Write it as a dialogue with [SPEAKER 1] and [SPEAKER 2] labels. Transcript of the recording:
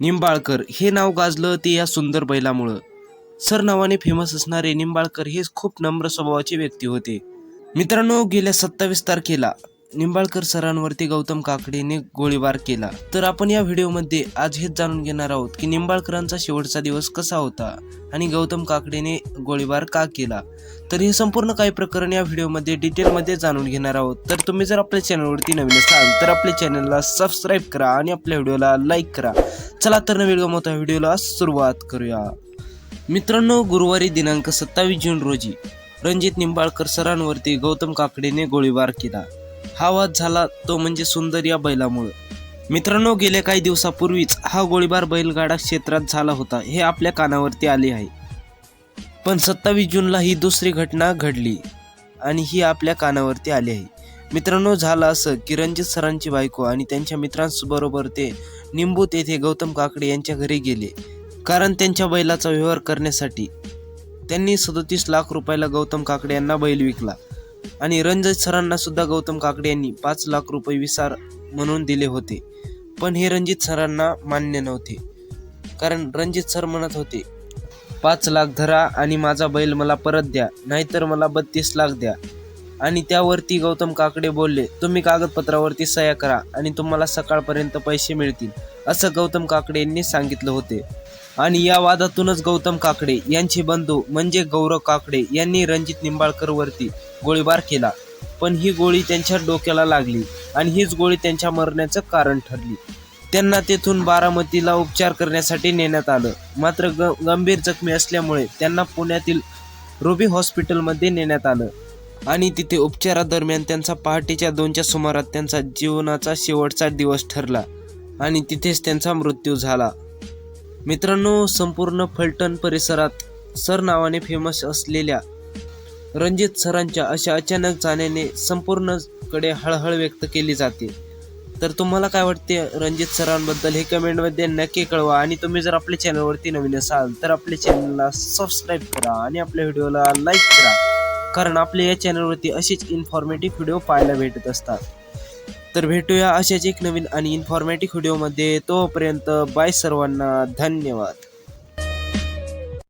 [SPEAKER 1] निंबाळकर हे नाव गाजलं ते या सुंदर बैलामुळं. सर नावाने फेमस असणारे निंबाळकर हे खूप नम्र स्वभावाचे व्यक्ती होते. मित्रांनो गेल्या सत्तावीस तारखेला निंबाळकर सरांवरती गौतम काकडेने गोळीबार केला. तर आपण या व्हिडिओमध्ये आज हेच जाणून घेणार आहोत की निंबाळकरांचा शेवटचा दिवस कसा होता आणि गौतम काकडेने गोळीबार का केला. तर हे संपूर्ण काही प्रकरण या व्हिडिओमध्ये डिटेलमध्ये जाणून घेणार आहोत. तर तुम्ही जर आपल्या चॅनलवरती नवीन असाल तर आपल्या चॅनलला सबस्क्राईब करा आणि आपल्या व्हिडिओला लाईक करा. चला तर नवीन गमवता व्हिडिओला सुरुवात करूया. मित्रांनो गुरुवारी दिनांक सत्तावीस जून रोजी रणजित निंबाळकर सरांवरती गौतम काकडेने गोळीबार केला. हा वाद झाला तो म्हणजे सुंदर या बैलामुळं. मित्रांनो गेल्या काही दिवसापूर्वीच हा गोळीबार बैलगाडा क्षेत्रात झाला होता हे आपल्या कानावरती आले आहे. पण सत्तावीस जूनला ही दुसरी घटना घडली आणि ही आपल्या कानावरती आली आहे. मित्रांनो झालं असं की रणजित सरांची बायको आणि त्यांच्या मित्रांबरोबर ते निंबूत येथे गौतम काकडे यांच्या घरी गेले. कारण त्यांच्या बैलाचा व्यवहार करण्यासाठी त्यांनी सदतीस लाख रुपयाला गौतम काकडे यांना बैल विकला. आणि रणजित सरांना सुद्धा गौतम काकडे यांनी पाच लाख रुपये विसार म्हणून दिले होते. पण हे रणजित सरांना मान्य नव्हते. कारण रणजित सर म्हणत होते पाच लाख धरा आणि माझा बैल मला परत द्या नाहीतर मला बत्तीस लाख द्या. आणि त्यावरती गौतम काकडे बोलले तुम्ही कागदपत्रावरती सह्या करा आणि तुम्हाला सकाळपर्यंत पैसे मिळतील असं गौतम काकडे यांनी सांगितलं होते. आणि या वादातूनच गौतम काकडे यांचे बंधू म्हणजे गौरव काकडे यांनी रणजित निंबाळकर वरती गोळीबार केला. पण ही गोळी त्यांच्या डोक्याला लागली आणि हीच गोळी त्यांच्या मरण्याचं कारण ठरली. त्यांना तेथून बारामतीला उपचार करण्यासाठी नेण्यात आलं. मात्र ग गंभीर जखमी असल्यामुळे त्यांना पुण्यातील रुबी हॉस्पिटलमध्ये नेण्यात आलं. आणि तिथे उपचारादरम्यान त्यांचा पहाटेच्या दोनच्या सुमारात त्यांचा जीवनाचा शेवटचा दिवस ठरला आणि तिथेच त्यांचा मृत्यू झाला. मित्रांनो संपूर्ण फलटण परिसरात सर नावाने फेमस असलेल्या रणजित सरांच्या अशा अचानक जाण्याने संपूर्णकडे हळहळ व्यक्त केली जाते. तर तुम्हाला काय वाटते रणजित सरांबद्दल हे कमेंटमध्ये नक्की कळवा आणि तुम्ही जर आपल्या चॅनलवरती नवीन असाल तर आपल्या चॅनलला सबस्क्राईब करा आणि आपल्या व्हिडिओला लाईक करा. कारण आपल्या या चॅनलवरती अशीच इन्फॉर्मेटिव्ह व्हिडिओ पाहायला भेटत असतात. तर भेटूया अशाच एक नवीन आणि इन्फॉर्मेटिव्ह व्हिडिओमध्ये तोपर्यंत बाय सर्वांना धन्यवाद.